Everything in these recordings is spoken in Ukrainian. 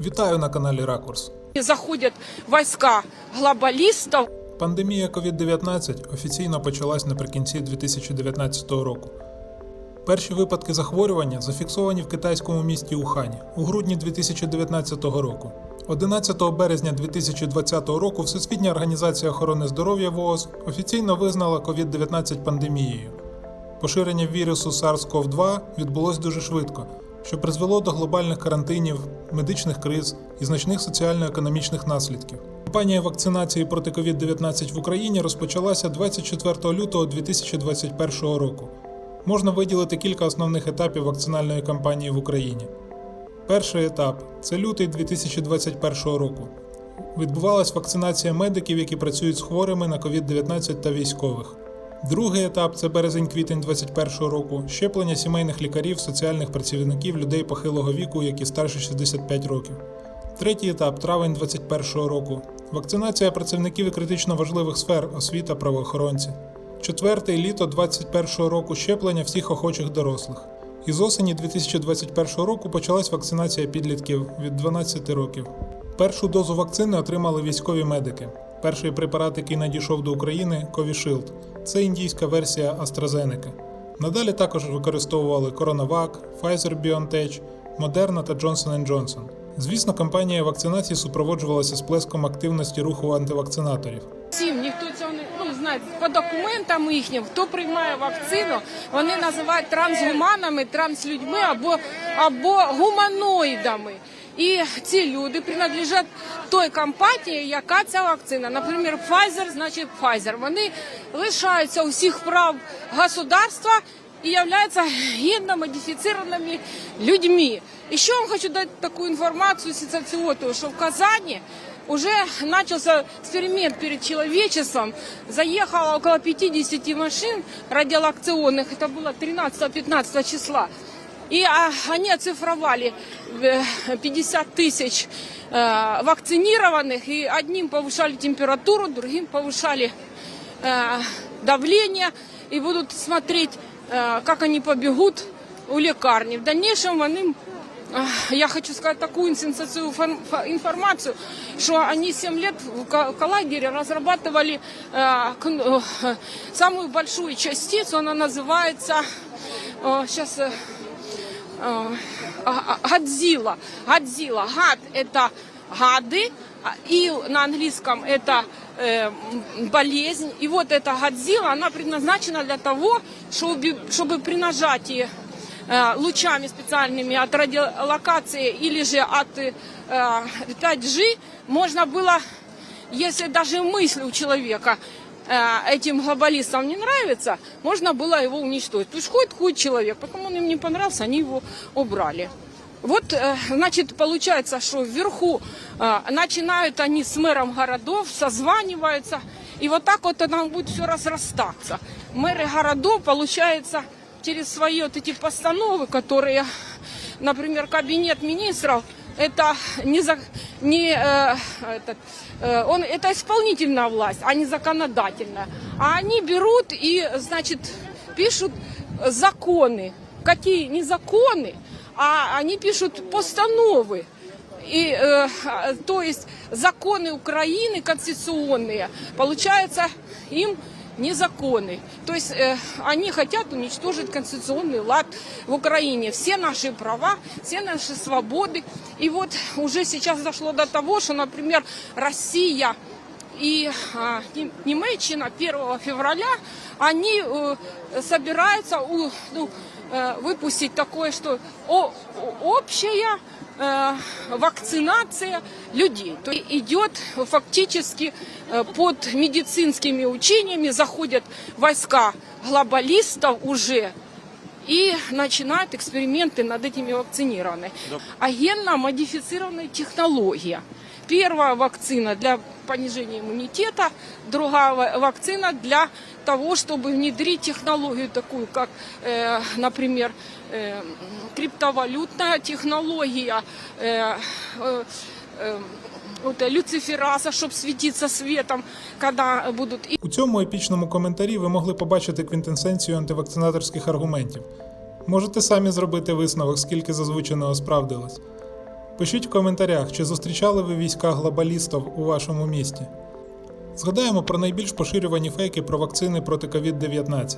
Вітаю на каналі Ракурс. И заходят войска глобалистов. Пандемія COVID-19 офіційно почалась наприкінці 2019 року. Перші випадки захворювання зафіксовані в китайському місті Ухані у грудні 2019 року. 11 березня 2020 року Всесвітня організація охорони здоров'я ВООЗ офіційно визнала COVID-19 пандемією. Поширення вірусу SARS-CoV-2 відбулось дуже швидко, що призвело до глобальних карантинів, медичних криз і значних соціально-економічних наслідків. Кампанія вакцинації проти COVID-19 в Україні розпочалася 24 лютого 2021 року. Можна виділити кілька основних етапів вакцинальної кампанії в Україні. Перший етап це лютий 2021 року. Відбувалась вакцинація медиків, які працюють з хворими на COVID-19 та військових. Другий етап це березень-квітень 2021 року. Щеплення сімейних лікарів, соціальних працівників, людей похилого віку, які старше 65 років. Третій етап травень 2021 року. Вакцинація працівників і критично важливих сфер освіта, правоохоронці. Четвертий літо 2021 року щеплення всіх охочих дорослих. Із осені 2021 року почалась вакцинація підлітків від 12 років. Першу дозу вакцини отримали військові медики. Перший препарат, який надійшов до України Covishield. Це індійська версія AstraZeneca. Надалі також використовували CoronaVac, Pfizer-BioNTech, Moderna та Johnson Johnson. Звісно, кампанія вакцинації супроводжувалася сплеском активності руху антивакцинаторів. Всім ніхто цього не ну, знає. По документам їхнім, хто приймає вакцину, вони називають трансгуманами, транслюдьми або, або гуманоїдами. І ці люди принадлежать той компанії, яка ця вакцина. Наприклад, Pfizer, значить Pfizer. Вони лишаються усіх прав государства и являются генно модифицированными людьми. Еще вам хочу дать такую информацию сенсационную, что в Казани уже начался эксперимент перед человечеством. Заехало около 50 машин радиолакционных, это было 13-15 числа. И а, они оцифровали э, 50 тысяч э, вакцинированных, и одним повышали температуру, другим повышали э, давление, и будут смотреть, э, как они побегут у лекарни. В дальнейшем вони, э, я хочу сказать такую сенсацию информацию, что они 7 лет в коллайдере разрабатывали э, э, самую большую частицу, она называется, сейчас э, Годзилла. Годзилла. Гад – это гады, а, и на английском это э, м, болезнь. И вот эта Годзилла, она предназначена для того, чтобы, чтобы при нажатии э, лучами специальными от радиолокации или же от э, 5G можно было, если даже мысль у человека э, этим глобалистам не нравится, можно было его уничтожить. То есть ходит, ходит человек, потом он им не понравился, они его убрали. Вот, э, значит, получается, что вверху э, начинают они с мэром городов, созваниваются, и вот так вот оно будет все разрастаться. Мэры городов, получается, через свои вот эти постановы, которые, например, кабинет министров, это не, за, не э, этот, э, он, это исполнительная власть, а не законодательная. А они берут и, значит, пишут законы. Какие не законы, а они пишут постановы. И, э, а, то есть законы Украины конституционные, получается, им незаконны. То есть э, они хотят уничтожить конституционный лад в Украине. Все наши права, все наши свободы. И вот уже сейчас дошло до того, что, например, Россия и а, Нем- Немеччина 1 февраля, они э, собираются у- ну, э, выпустить такое, что о- общая э, вакцинация людей. То есть идет фактически э, под медицинскими учениями, заходят войска глобалистов уже и начинают эксперименты над этими вакцинированными. А генно-модифицированная технология. Первая вакцина для понижения иммунитета, другая ва- вакцина для того, чтобы внедрить технологию такую, как, э, например, э, криптовалютная технология, э, э, э, вот, э, люцифераса, чтобы светиться светом, когда будут У цьому епічному коментарі ви могли побачити квінтесенцію антивакцинаторських аргументів. Можете самі зробити висновок, скільки з озвученого справдилось. Пишіть в коментарях, чи зустрічали ви війська глобалістів у вашому місті. Згадаємо про найбільш поширювані фейки про вакцини проти COVID-19.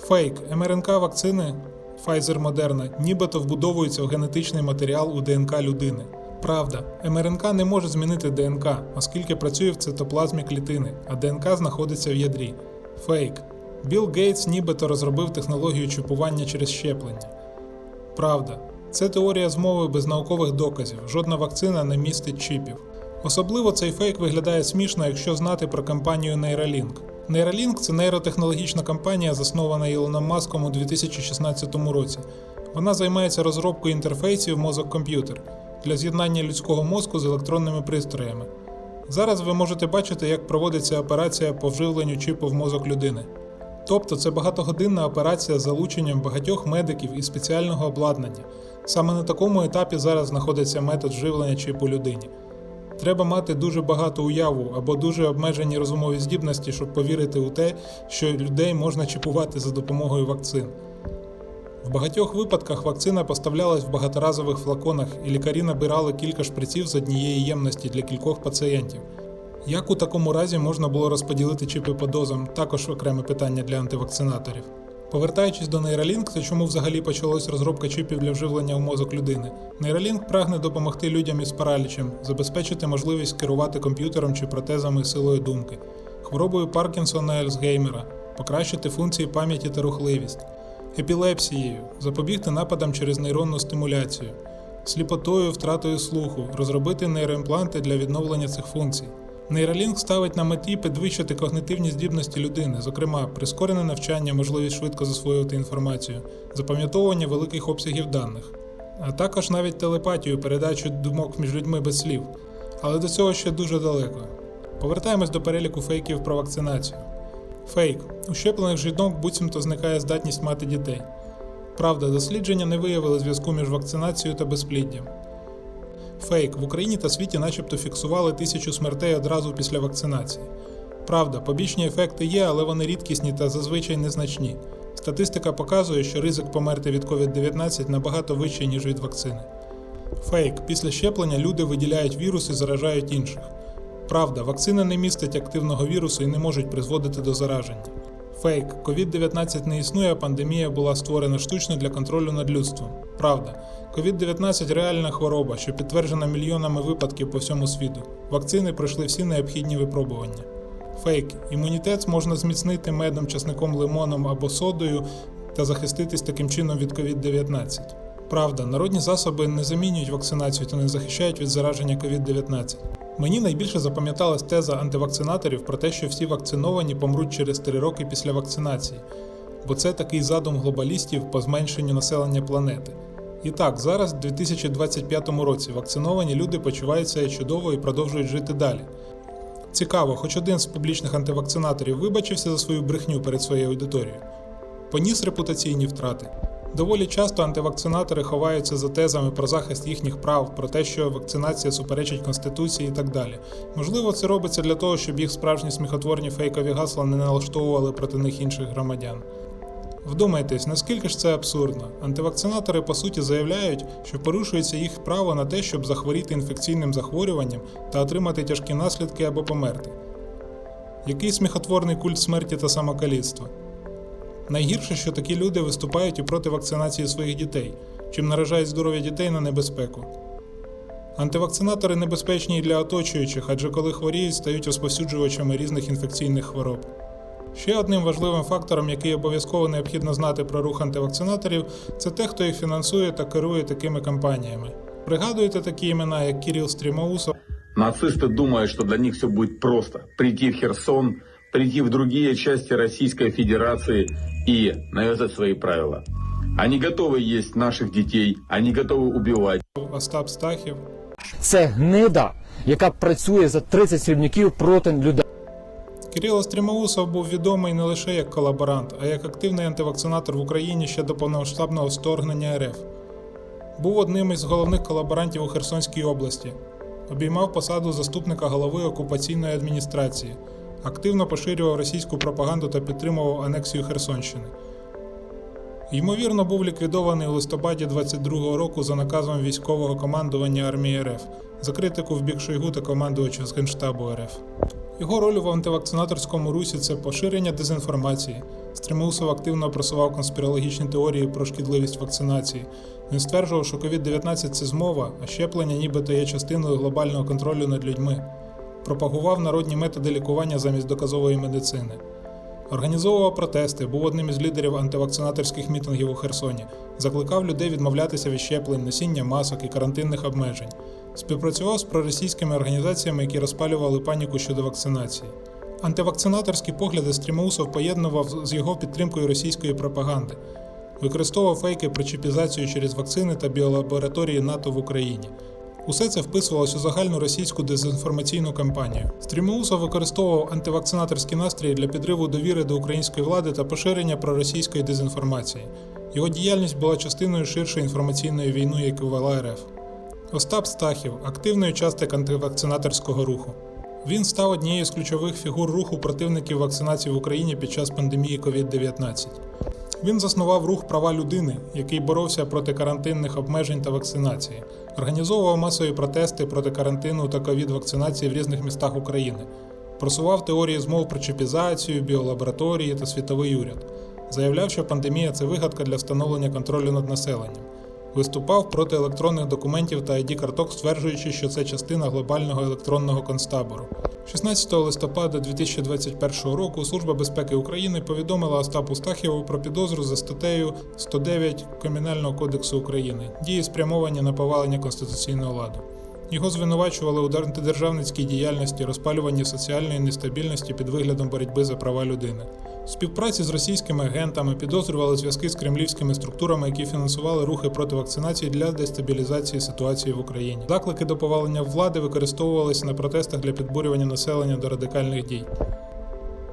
Фейк МРНК вакцини Pfizer Moderna нібито вбудовується в генетичний матеріал у ДНК людини. Правда, МРНК не може змінити ДНК, оскільки працює в цитоплазмі клітини, а ДНК знаходиться в ядрі. Фейк. Білл Гейтс нібито розробив технологію чіпування через щеплення. Правда. Це теорія змови без наукових доказів. Жодна вакцина не містить чіпів. Особливо цей фейк виглядає смішно, якщо знати про компанію Neuralink. Neuralink – це нейротехнологічна компанія, заснована Ілоном Маском у 2016 році. Вона займається розробкою інтерфейсів мозок-комп'ютер для з'єднання людського мозку з електронними пристроями. Зараз ви можете бачити, як проводиться операція по вживленню чіпу в мозок людини. Тобто це багатогодинна операція з залученням багатьох медиків і спеціального обладнання. Саме на такому етапі зараз знаходиться метод вживлення чіпу людині. Треба мати дуже багату уяву або дуже обмежені розумові здібності, щоб повірити у те, що людей можна чіпувати за допомогою вакцин. В багатьох випадках вакцина поставлялась в багаторазових флаконах, і лікарі набирали кілька шприців з однієї ємності для кількох пацієнтів. Як у такому разі можна було розподілити чіпи по дозам, також окреме питання для антивакцинаторів. Повертаючись до Neuralink, то чому взагалі почалась розробка чіпів для вживлення у мозок людини? Neuralink прагне допомогти людям із паралічем, забезпечити можливість керувати комп'ютером чи протезами силою думки, хворобою Паркінсона Альцгеймера, покращити функції пам'яті та рухливість, епілепсією, запобігти нападам через нейронну стимуляцію, сліпотою, втратою слуху, розробити нейроімпланти для відновлення цих функцій. Нейролінк ставить на меті підвищити когнитивні здібності людини, зокрема, прискорене навчання, можливість швидко засвоювати інформацію, запам'ятовування великих обсягів даних, а також навіть телепатію, передачу думок між людьми без слів. Але до цього ще дуже далеко. Повертаємось до переліку фейків про вакцинацію. Фейк. У щеплених жінок буцімто зникає здатність мати дітей. Правда, дослідження не виявили зв'язку між вакцинацією та безпліддям. Фейк в Україні та світі начебто фіксували тисячу смертей одразу після вакцинації. Правда, побічні ефекти є, але вони рідкісні та зазвичай незначні. Статистика показує, що ризик померти від COVID-19 набагато вищий, ніж від вакцини. Фейк. Після щеплення люди виділяють вірус і заражають інших. Правда, вакцина не містить активного вірусу і не можуть призводити до зараження. Фейк. COVID-19 не існує, а пандемія була створена штучно для контролю над людством. Правда. COVID-19 реальна хвороба, що підтверджена мільйонами випадків по всьому світу. Вакцини пройшли всі необхідні випробування. Фейк. Імунітет можна зміцнити медом, часником, лимоном або содою та захиститись таким чином від COVID-19. Правда, народні засоби не замінюють вакцинацію та не захищають від зараження COVID-19. Мені найбільше запам'яталась теза антивакцинаторів про те, що всі вакциновані помруть через 3 роки після вакцинації, бо це такий задум глобалістів по зменшенню населення планети. І так, зараз, в 2025 році, вакциновані люди почувають себе чудово і продовжують жити далі. Цікаво, хоч один з публічних антивакцинаторів вибачився за свою брехню перед своєю аудиторією. Поніс репутаційні втрати. Доволі часто антивакцинатори ховаються за тезами про захист їхніх прав, про те, що вакцинація суперечить Конституції і так далі. Можливо, це робиться для того, щоб їх справжні сміхотворні фейкові гасла не налаштовували проти них інших громадян. Вдумайтесь, наскільки ж це абсурдно. Антивакцинатори по суті заявляють, що порушується їх право на те, щоб захворіти інфекційним захворюванням та отримати тяжкі наслідки або померти. Який сміхотворний культ смерті та самокаліцтва? Найгірше, що такі люди виступають і проти вакцинації своїх дітей, чим наражають здоров'я дітей на небезпеку. Антивакцинатори небезпечні і для оточуючих, адже коли хворіють, стають розповсюджувачами різних інфекційних хвороб. Ще одним важливим фактором, який обов'язково необхідно знати про рух антивакцинаторів, це те, хто їх фінансує та керує такими кампаніями. Пригадуєте такі імена, як Кіріл Стрімоусов, Нацисты думают, что для них все будет просто. Прийти в Херсон, прийти в другие части Российской Федерации и навязать свои правила. Они готовы есть наших детей, они готовы убивать. Остап Стахів, Це гнида, яка працює за 30 срібняків проти людей. Кирило Стрімоусов був відомий не лише як колаборант, а як активний антивакцинатор в Україні ще до повномасштабного вторгнення РФ. Був одним із головних колаборантів у Херсонській області, обіймав посаду заступника голови окупаційної адміністрації, активно поширював російську пропаганду та підтримував анексію Херсонщини. Ймовірно, був ліквідований у листопаді 22-го року за наказом військового командування армії РФ за критику в бік Шойгу та командувача з Генштабу РФ. Його роль в антивакцинаторському русі це поширення дезінформації. Стримусов активно просував конспірологічні теорії про шкідливість вакцинації. Він стверджував, що COVID-19 це змова, а щеплення нібито є частиною глобального контролю над людьми. Пропагував народні методи лікування замість доказової медицини. Організовував протести, був одним із лідерів антивакцинаторських мітингів у Херсоні, закликав людей відмовлятися від щеплень, носіння масок і карантинних обмежень. Співпрацював з проросійськими організаціями, які розпалювали паніку щодо вакцинації. Антивакцинаторські погляди Стрімоусов поєднував з його підтримкою російської пропаганди, використовував фейки про чіпізацію через вакцини та біолабораторії НАТО в Україні. Усе це вписувалось у загальну російську дезінформаційну кампанію. Стрімоусов використовував антивакцинаторські настрої для підриву довіри до української влади та поширення проросійської дезінформації. Його діяльність була частиною ширшої інформаційної війни, яку вела РФ. Остап Стахів активний учасник антивакцинаторського руху. Він став однією з ключових фігур руху противників вакцинації в Україні під час пандемії COVID-19. Він заснував рух права людини, який боровся проти карантинних обмежень та вакцинації, організовував масові протести проти карантину та ковід-вакцинації в різних містах України, просував теорії змов про чіпізацію, біолабораторії та світовий уряд, заявляв, що пандемія це вигадка для встановлення контролю над населенням. Виступав проти електронних документів та id карток, стверджуючи, що це частина глобального електронного концтабору. 16 листопада 2021 року Служба безпеки України повідомила Остапу Стахєву про підозру за статтею 109 Кримінального кодексу України дії спрямовані на повалення конституційного ладу. Його звинувачували у антидержавницькій діяльності, розпалюванні соціальної нестабільності під виглядом боротьби за права людини. В співпраці з російськими агентами підозрювали зв'язки з кремлівськими структурами, які фінансували рухи проти вакцинації для дестабілізації ситуації в Україні. Заклики до повалення влади використовувалися на протестах для підбурювання населення до радикальних дій.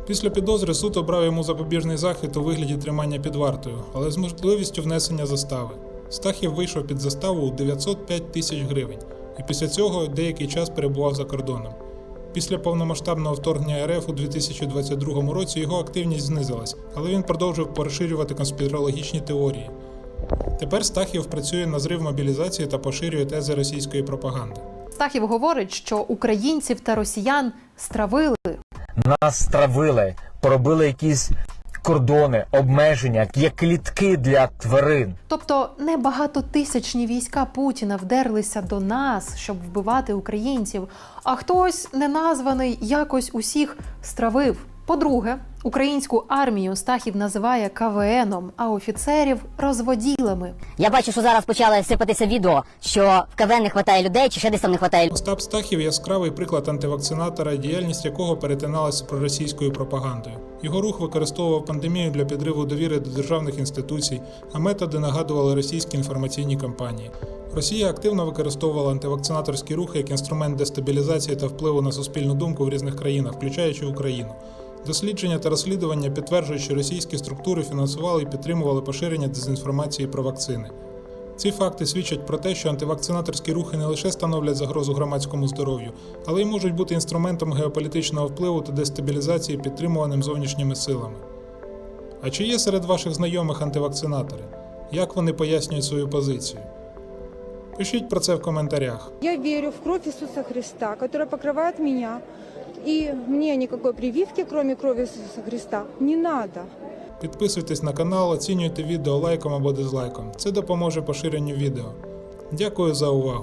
Після підозри суд обрав йому запобіжний захід у вигляді тримання під вартою, але з можливістю внесення застави. Стахів вийшов під заставу у 905 тисяч гривень, і після цього деякий час перебував за кордоном. Після повномасштабного вторгнення РФ у 2022 році його активність знизилась, але він продовжив поширювати конспірологічні теорії. Тепер Стахів працює на зрив мобілізації та поширює тези російської пропаганди. Стахів говорить, що українців та росіян стравили. Нас стравили, поробили якісь кордони, обмеження, як клітки для тварин. Тобто не багатотисячні війська Путіна вдерлися до нас, щоб вбивати українців, а хтось неназваний якось усіх стравив. По-друге, українську армію Стахів називає КВНом, а офіцерів розводілами. Я бачу, що зараз почали сипатися відео, що в КВН не вистачає людей, чи ще десь там не вистачає Остап Стахів яскравий приклад антивакцинатора, діяльність якого перетиналася проросійською пропагандою. Його рух використовував пандемію для підриву довіри до державних інституцій, а методи нагадували російські інформаційні кампанії. Росія активно використовувала антивакцинаторські рухи як інструмент дестабілізації та впливу на суспільну думку в різних країнах, включаючи Україну. Дослідження та розслідування підтверджують, що російські структури фінансували і підтримували поширення дезінформації про вакцини. Ці факти свідчать про те, що антивакцинаторські рухи не лише становлять загрозу громадському здоров'ю, але й можуть бути інструментом геополітичного впливу та дестабілізації, підтримуваним зовнішніми силами. А чи є серед ваших знайомих антивакцинатори? Як вони пояснюють свою позицію? Пишіть про це в коментарях. Я верю в кровь Иисуса Христа, которая покрывает меня. И мне никакой прививки, кроме крови Иисуса Христа, не надо. Підписуйтесь на канал, оцінюйте відео лайком або дизлайком. Це допоможе поширенню відео. Дякую за увагу!